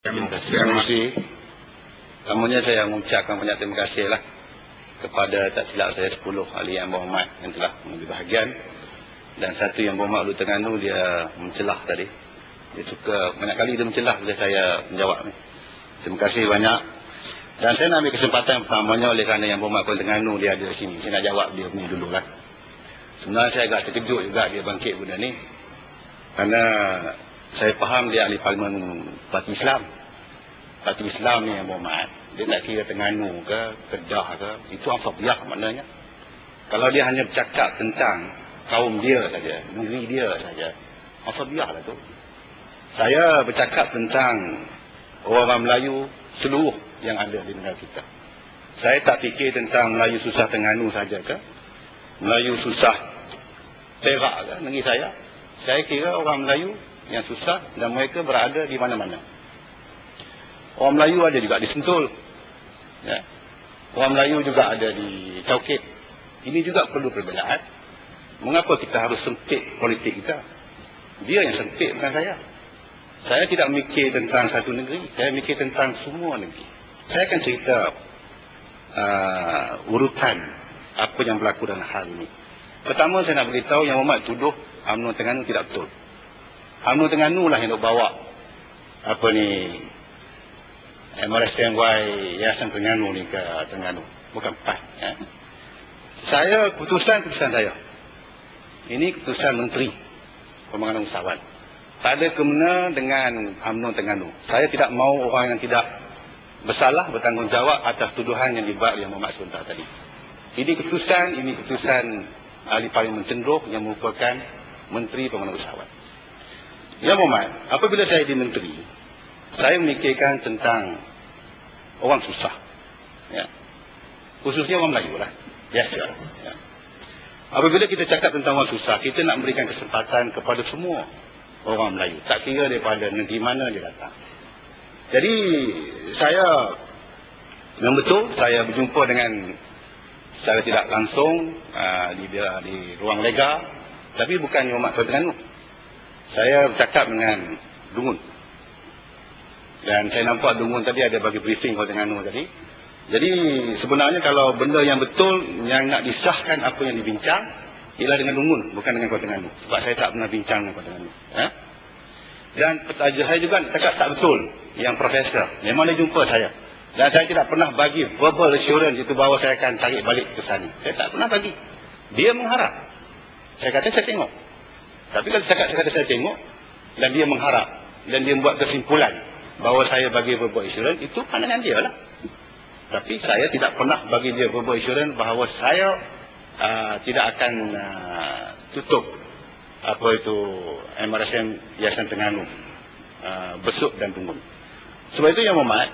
Terima kasih. Pertamanya saya mengucapkan banyak terima kasih lah kepada tak silap saya 10 ahli yang berhormat yang telah mengambil bahagian dan satu yang berhormat Ulu Terengganu dia mencelah tadi. Dia suka banyak kali dia mencelah bila saya menjawab ni. Terima kasih banyak. Dan saya nak ambil kesempatan pertamanya oleh kerana yang berhormat Ulu Terengganu dia ada di sini. Saya nak jawab dia punya dulu lah. Sebenarnya saya agak terkejut juga dia bangkit benda ni. Kerana saya faham dia ahli parlimen parti Islam. Parti Islam ni yang berhormat. Dia tak kira Terengganu ke, Kedah ke. Itu asabiah maknanya. Kalau dia hanya bercakap tentang kaum dia saja, negeri dia saja. Asabiah lah tu. Saya bercakap tentang orang-orang Melayu seluruh yang ada di negara kita. Saya tak fikir tentang Melayu susah Terengganu saja ke. Melayu susah Perak ke negeri saya. Saya kira orang Melayu yang susah dan mereka berada di mana-mana. Orang Melayu ada juga di Sentul. Ya. Orang Melayu juga ada di Caukit. Ini juga perlu perbezaan. Mengapa kita harus sempit politik kita? Dia yang sempit bukan saya. Saya tidak mikir tentang satu negeri. Saya mikir tentang semua negeri. Saya akan cerita uh, urutan apa yang berlaku dalam hal ini. Pertama saya nak beritahu yang Muhammad tuduh UMNO Terengganu tidak betul. UMNO Terengganu lah yang nak bawa apa ni MRSMY Yayasan Terengganu ni ke Terengganu. Bukan PAS. Ya. Saya, keputusan-keputusan saya. Ini keputusan Menteri Pembangunan Usahawan. Tak ada kemena dengan UMNO Terengganu. Saya tidak mahu orang yang tidak bersalah bertanggungjawab atas tuduhan yang dibuat oleh Muhammad Sunta tadi. Ini keputusan, ini keputusan ahli parlimen cenderung yang merupakan Menteri Pembangunan Usahawan. Ya Muhammad, apabila saya di Menteri, saya memikirkan tentang orang susah. Ya. Khususnya orang Melayu lah. Biasa. Ya. Apabila kita cakap tentang orang susah, kita nak memberikan kesempatan kepada semua orang Melayu. Tak kira daripada negeri mana dia datang. Jadi, saya yang betul, saya berjumpa dengan secara tidak langsung uh, di, di ruang lega. Tapi bukan Muhammad Tuan Saya bercakap dengan Dungun. Dan saya nampak Dungun tadi ada bagi briefing kepada Terengganu tadi. Jadi sebenarnya kalau benda yang betul yang nak disahkan apa yang dibincang ialah dengan Dungun bukan dengan Kota Terengganu. Sebab saya tak pernah bincang dengan Kota Terengganu. Ya? Dan saya juga cakap tak betul yang profesor. Memang dia jumpa saya. Dan saya tidak pernah bagi verbal assurance itu bahawa saya akan tarik balik ke sana. Saya tak pernah bagi. Dia mengharap. Saya kata saya tengok. Tapi kalau cakap kata saya tengok dan dia mengharap dan dia membuat kesimpulan bahawa saya bagi verbal assurance itu pandangan dia lah. Tapi saya tidak pernah bagi dia verbal assurance bahawa saya uh, tidak akan uh, tutup apa itu MRSM Yayasan Terengganu uh, besuk dan tunggu. Sebab itu yang Muhammad,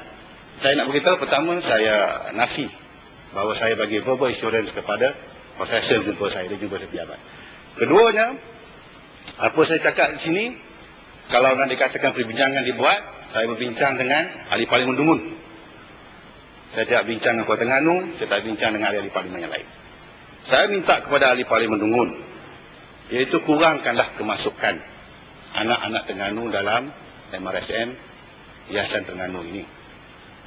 saya nak beritahu pertama saya nafi bahawa saya bagi verbal assurance kepada profesor jumpa saya dan jumpa pejabat. Keduanya, apa saya cakap di sini, kalau nak dikatakan perbincangan dibuat, saya berbincang dengan ahli parlimen Dungun. Saya tidak bincang dengan Kuala Terengganu, saya tak bincang dengan ahli-ahli parlimen yang lain. Saya minta kepada ahli parlimen Dungun, iaitu kurangkanlah kemasukan anak-anak Terengganu dalam MRSM Yayasan Terengganu ini.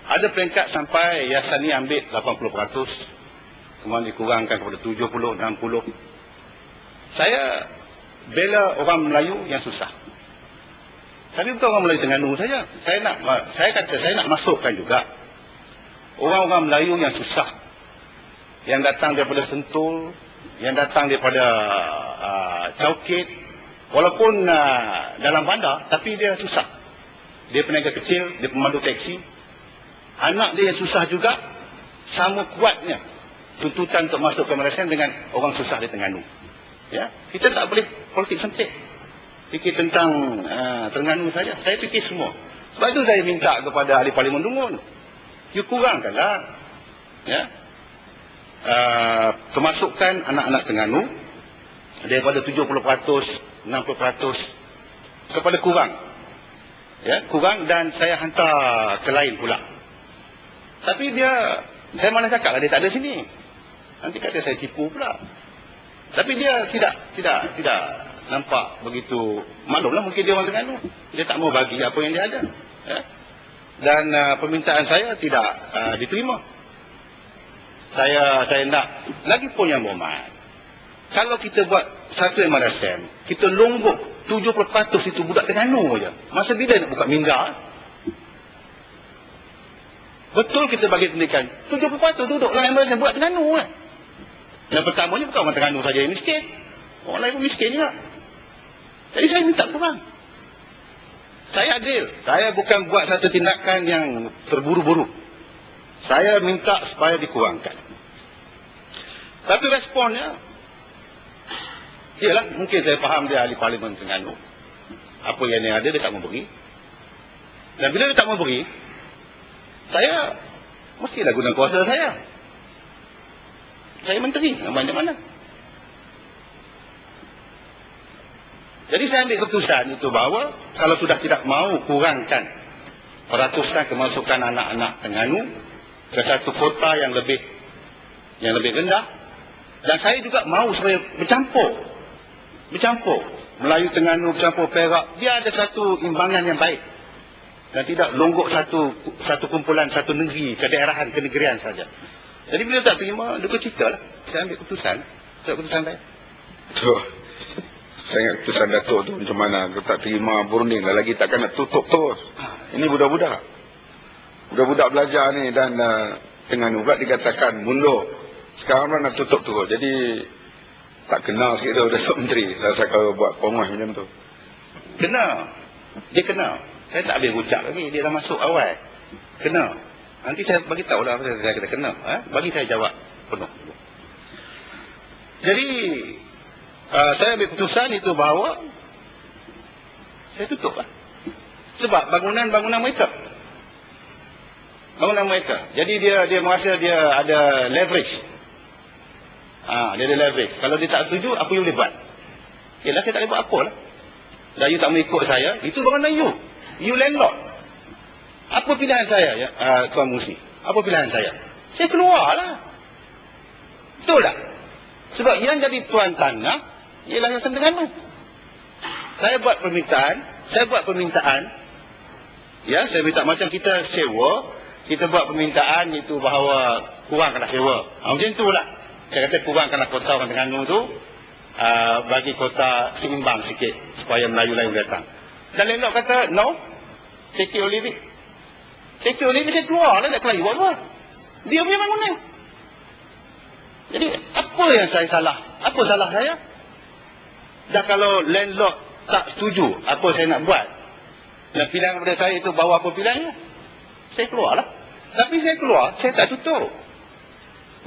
Ada peringkat sampai yayasan ini ambil 80%, kemudian dikurangkan kepada 70, 60. Saya bela orang Melayu yang susah. Tapi bukan orang Melayu Terengganu saja. Saya nak saya kata saya nak masukkan juga orang-orang Melayu yang susah. Yang datang daripada Sentul, yang datang daripada uh, Caukit, walaupun uh, dalam bandar tapi dia susah. Dia peniaga kecil, dia pemandu teksi. Anak dia yang susah juga sama kuatnya tuntutan untuk masuk ke Malaysia dengan orang susah di Terengganu. Ya, kita tak boleh politik sempit fikir tentang uh, Terengganu saja. Saya fikir semua. Sebab itu saya minta kepada ahli parlimen Dungun. You kurangkanlah. Ya. Uh, kemasukan anak-anak Terengganu daripada 70%, 60% kepada kurang. Ya, kurang dan saya hantar ke lain pula. Tapi dia, saya mana cakap lah dia tak ada sini. Nanti kata saya tipu pula. Tapi dia tidak, tidak, tidak nampak begitu maklumlah mungkin dia orang Terengganu dia tak mau bagi apa yang dia ada ya? dan uh, permintaan saya tidak uh, diterima. Saya saya nak lagi pun yang Muhammad. Kalau kita buat satu MRSM, kita longgok 70% itu budak Terengganu je. Masa bila nak buka minda? Betul kita bagi pendidikan. 70% duduk dalam MRSM budak Terengganu kan. Yang pertamanya bukan orang Terengganu saja yang miskin. Orang lain pun miskin juga. Jadi saya minta kurang. Saya adil. Saya bukan buat satu tindakan yang terburu-buru. Saya minta supaya dikurangkan. Satu responnya, ialah mungkin saya faham dia ahli parlimen Terengganu. Apa yang dia ada, dia tak mau beri. Dan bila dia tak mau beri, saya mestilah guna kuasa saya. Saya menteri, banyak mana. Jadi saya ambil keputusan itu bahawa kalau sudah tidak mau kurangkan peratusan kemasukan anak-anak Terengganu ke satu kota yang lebih yang lebih rendah dan saya juga mau supaya bercampur bercampur Melayu Terengganu bercampur Perak dia ada satu imbangan yang baik dan tidak longgok satu satu kumpulan satu negeri ke daerahan ke negerian saja. Jadi bila tak terima, dia cerita lah. Saya ambil keputusan. Saya keputusan saya. Tuh. Saya ingat keputusan Datuk tu macam mana. Dia tak terima Brunei lah lagi takkan nak tutup terus. Ini budak-budak. Budak-budak belajar ni dan uh, Terengganu pula dikatakan mundur. Sekarang pula nak tutup terus. Jadi tak kenal sikit tu Datuk Menteri. Saya rasa kalau buat pengumuman macam tu. Kena. Dia kena. Saya tak habis ucap lagi. Dia dah masuk awal. Kena. Nanti saya bagi tahu lah apa saya kena. Ha? Bagi saya jawab penuh. Jadi, uh, saya ambil keputusan itu bahawa saya tutup lah. Sebab bangunan-bangunan mereka. Bangunan mereka. Jadi dia dia merasa dia ada leverage. Ha, dia ada leverage. Kalau dia tak setuju, apa yang boleh buat? Yalah, saya tak boleh buat apa lah. Dan you tak mengikut saya, itu bangunan you. You landlord. Apa pilihan saya, ya, uh, Tuan Musi? Apa pilihan saya? Saya keluar lah. Betul tak? Sebab yang jadi tuan tanah, ialah yang Terengganu. Saya buat permintaan, saya buat permintaan, ya, saya minta macam kita sewa, kita buat permintaan itu bahawa kurangkanlah sewa. Ha, macam itulah. Saya kata kurangkanlah kota orang Terengganu tu, uh, bagi kota seimbang sikit, supaya Melayu lain datang. Dan Lenok kata, no, take it or leave it. Leave it, saya keluar lah, nak kelayu apa? Dia punya bangunan. Jadi, apa yang saya salah? Apa salah saya? Dan kalau landlord tak setuju apa saya nak buat, dan pilihan kepada saya itu bawa apa pilihannya, saya keluar lah. Tapi saya keluar, saya tak tutup.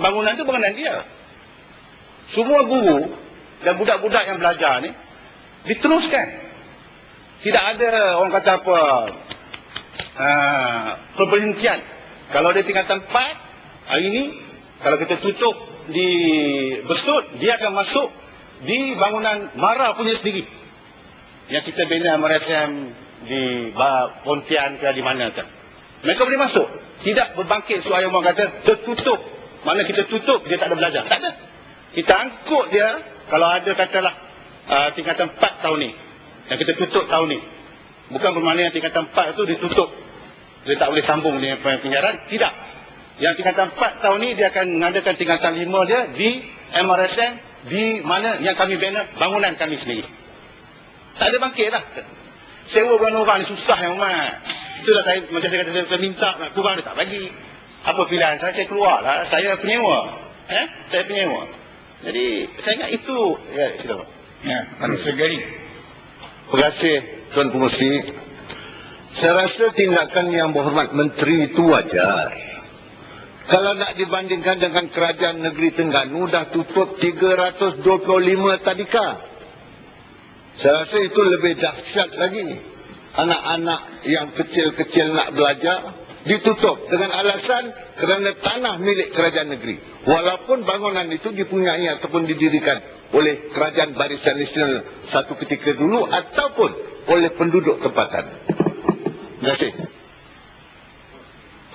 Bangunan itu bangunan dia. Semua guru dan budak-budak yang belajar ni, diteruskan. Tidak ada orang kata apa, uh, perberhentian. Kalau dia tingkatan 4, hari ini, kalau kita tutup di Besut, dia akan masuk di bangunan Mara punya sendiri. Yang kita bina MRSM di Pontian ke di mana kan. Mereka boleh masuk. Tidak berbangkit suara orang kata tertutup. Mana kita tutup, dia tak ada belajar. Tak ada. Kita angkut dia, kalau ada katalah uh, tingkatan 4 tahun ni. Yang kita tutup tahun ni. Bukan bermakna yang tingkatan 4 itu ditutup. Dia tak boleh sambung dengan penyiaran. Tidak. Yang tingkatan 4 tahun ni dia akan mengadakan tingkatan 5 dia di MRSM di mana yang kami bina bangunan kami sendiri. Tak ada bangkit lah. Sewa orang-orang ni susah yang umat. Itulah saya, macam saya kata, saya minta kurang dia tak bagi. Apa pilihan saya, saya keluar lah. Saya penyewa. Eh? Saya penyewa. Jadi, saya ingat itu. Ya, kita Ya, manusia Gary. Terima kasih Tuan Pengurusi. Saya rasa tindakan yang berhormat menteri itu wajar. Kalau nak dibandingkan dengan kerajaan negeri Terengganu dah tutup 325 tadika. Saya rasa itu lebih dahsyat lagi. Anak-anak yang kecil-kecil nak belajar ditutup dengan alasan kerana tanah milik kerajaan negeri. Walaupun bangunan itu dipunyai ataupun didirikan oleh kerajaan barisan nasional satu ketika dulu ataupun oleh penduduk tempatan. Terima kasih.